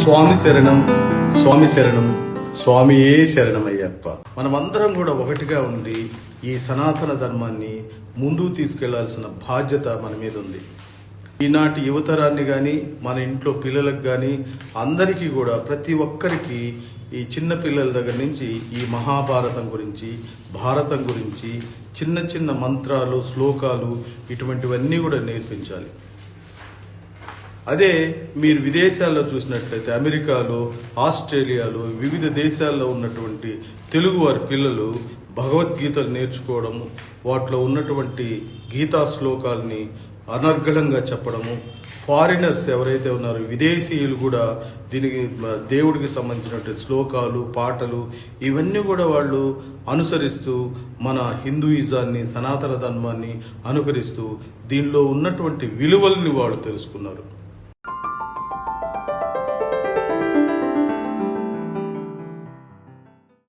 స్వామి శరణం స్వామి శరణం స్వామియే శరణమయ్యప్ప. మనమందరం కూడా ఒకటిగా ఉండి ఈ సనాతన ధర్మాన్ని ముందుకు తీసుకెళ్ళాల్సిన బాధ్యత మన మీద ఉంది. ఈనాటి యువతరాన్ని కానీ మన ఇంట్లో పిల్లలకు కానీ అందరికీ కూడా ప్రతి ఒక్కరికి ఈ చిన్న పిల్లల దగ్గర నుంచి ఈ మహాభారతం గురించి భారతం గురించి చిన్న చిన్న మంత్రాలు శ్లోకాలు ఇటువంటివన్నీ కూడా నేర్పించాలి. అదే మీరు విదేశాల్లో చూసినట్లయితే అమెరికాలో ఆస్ట్రేలియాలో వివిధ దేశాల్లో ఉన్నటువంటి తెలుగువారి పిల్లలు భగవద్గీతలు నేర్చుకోవడము వాటిలో ఉన్నటువంటి గీతా శ్లోకాలని అనర్గళంగా చెప్పడము. ఫారినర్స్ ఎవరైతే ఉన్నారో విదేశీయులు కూడా దీనికి దేవుడికి సంబంధించినటువంటి శ్లోకాలు పాటలు ఇవన్నీ కూడా వాళ్ళు అనుసరిస్తూ మన హిందూయిజాన్ని సనాతన ధర్మాన్ని అనుకరిస్తూ దీనిలో ఉన్నటువంటి విలువల్ని వాళ్ళు తెలుసుకున్నారు.